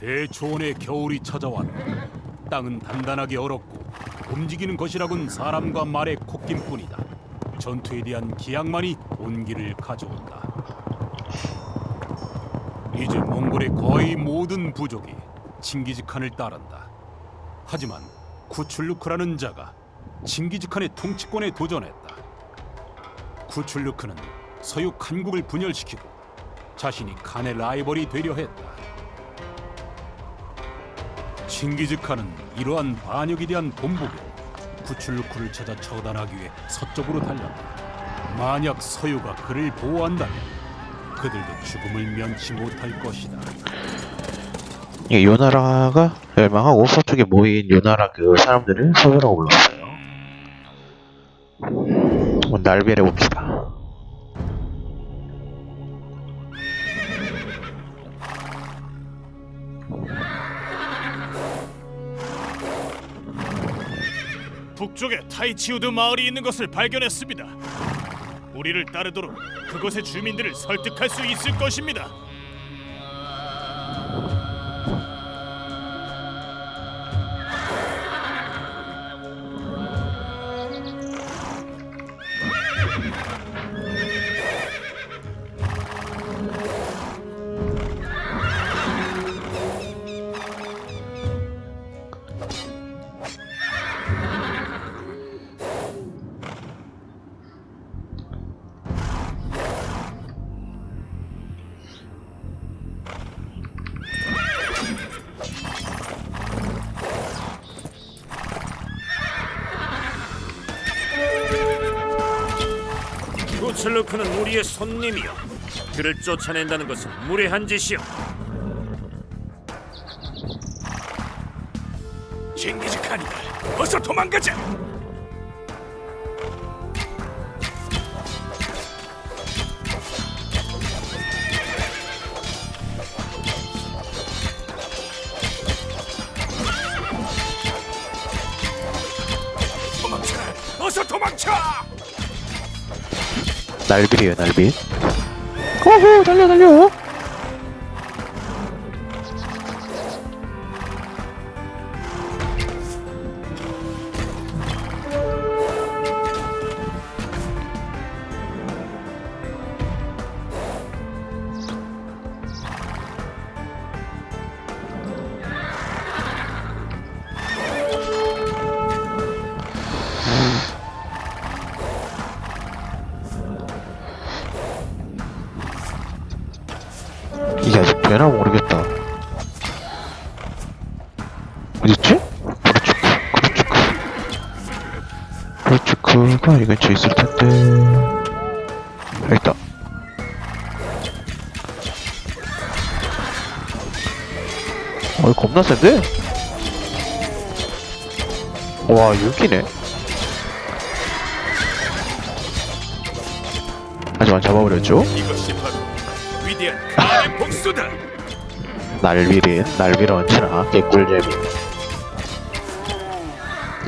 대초원의 겨울이 찾아왔다. 땅은 단단하게 얼었고 움직이는 것이라곤 사람과 말의 콧김뿐이다. 전투에 대한 기약만이 온기를 가져온다. 이제 몽골의 거의 모든 부족이 칭기즈칸을 따른다. 하지만 쿠출루크라는 자가 칭기즈칸의 통치권에 도전했다. 쿠출루크는 서유 칸국을 분열시키고 자신이 칸의 라이벌이 되려 했다. 칭기즈칸은 이러한 반역에 대한 본보기로 구출루크를 찾아 처단하기 위해 서쪽으로 달렸다. 만약 서유가 그를 보호한다면 그들도 죽음을 면치 못할 것이다. 이 요나라가 멸망하고 서쪽에 모인 요나라 그 사람들을 서유라고 불렀어요. 날벨해 봅시다. 북쪽에 타이치우드 마을이 있는 것을 발견했습니다. 우리를 따르도록 그곳의 주민들을 설득할 수 있을 것입니다. 구슬루크는 우리의 손님이요. 그를 쫓아낸다는 것은 무례한 짓이요. 징기즈 칸이다. 어서 도망가자. 도망쳐. 어서 도망쳐. 날빌이에요, 날빌. 호호, 달려, 달려. 되나 모르겠다. 어딨지? 그렇츠크, 그렇츠크. 그렇츠크가 이 근처에 있을 텐데. 여기 있다. 어이, 겁나 센데? 와, 6이네. 하지만 잡아버렸죠? 이것이 위대한 나의 복수다. 날비린 날비로 얹히나 개꿀잼이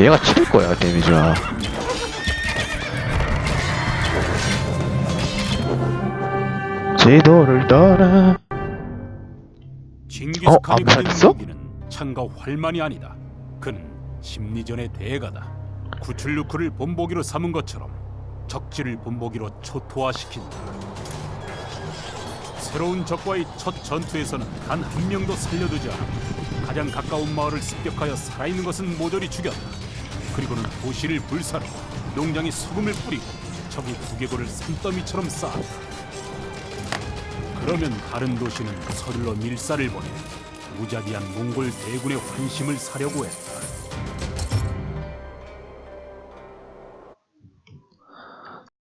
얘가 치를 거야 데미지가 제도를 떠나 징기스칸이 어, 안 봤어? 무기는 창과 활만이 아니다. 그는 심리전의 대가다. 구출루크를 본보기로 삼은 것처럼 적지를 본보기로 초토화시킨다. 새로운 적과의 첫 전투에서는 단 한 명도 살려두지 않아 가장 가까운 마을을 습격하여 살아있는 것은 모조리 죽였다. 그리고는 도시를 불사르고 농장에 소금을 뿌리고 적이 두개골을 산더미처럼 쌓았다. 그러면 다른 도시는 서둘러 밀사를 보내 무자비한 몽골 대군의 환심을 사려고 했다.